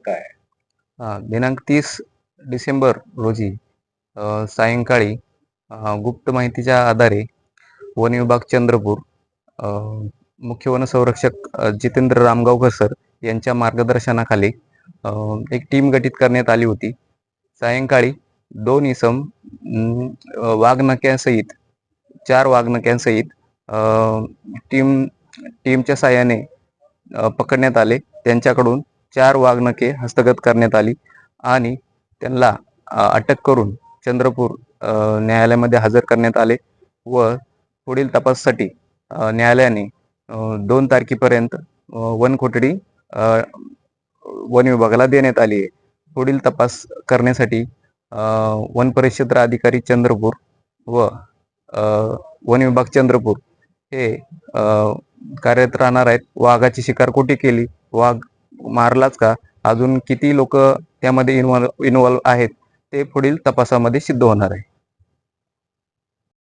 काय? दिनांक तीस डिसेंबर रोजी सायंकाळी गुप्त माहितीच्या आधारे वन विभाग चंद्रपूर मुख्य वनसंरक्षक जितेंद्र रामगावकर सर यांच्या मार्गदर्शनाखाली एक टीम गठीत करण्यात आली होती. सायंकाळी दोन इसम वाघनक्यांसहित चार वाघनक्यांसहित टीम टीमच्या साह्याने पकडण्यात आले. त्यांच्याकडून चार वाघनके हस्तगत करण्यात आली आणि त्यांना अटक करून चंद्रपूर न्यायालयामध्ये हजर करण्यात आले व पुढील तपासासाठी न्यायालयाने दोन तारखेपर्यंत वन कोठडी वन विभागाला देण्यात आली आहे. पुढील तपास करण्यासाठी वन परिक्षेत्र अधिकारी चंद्रपूर व वन विभाग चंद्रपूर हे कार्यरत राहणार आहेत. वाघाची शिकार कुठे केली? वाघ मारलाच का? अजून किती लोक त्यामध्ये इन्व्हॉल्व इन्व्हॉल्व आहेत? ते पुढील तपासामध्ये सिद्ध होणार आहे.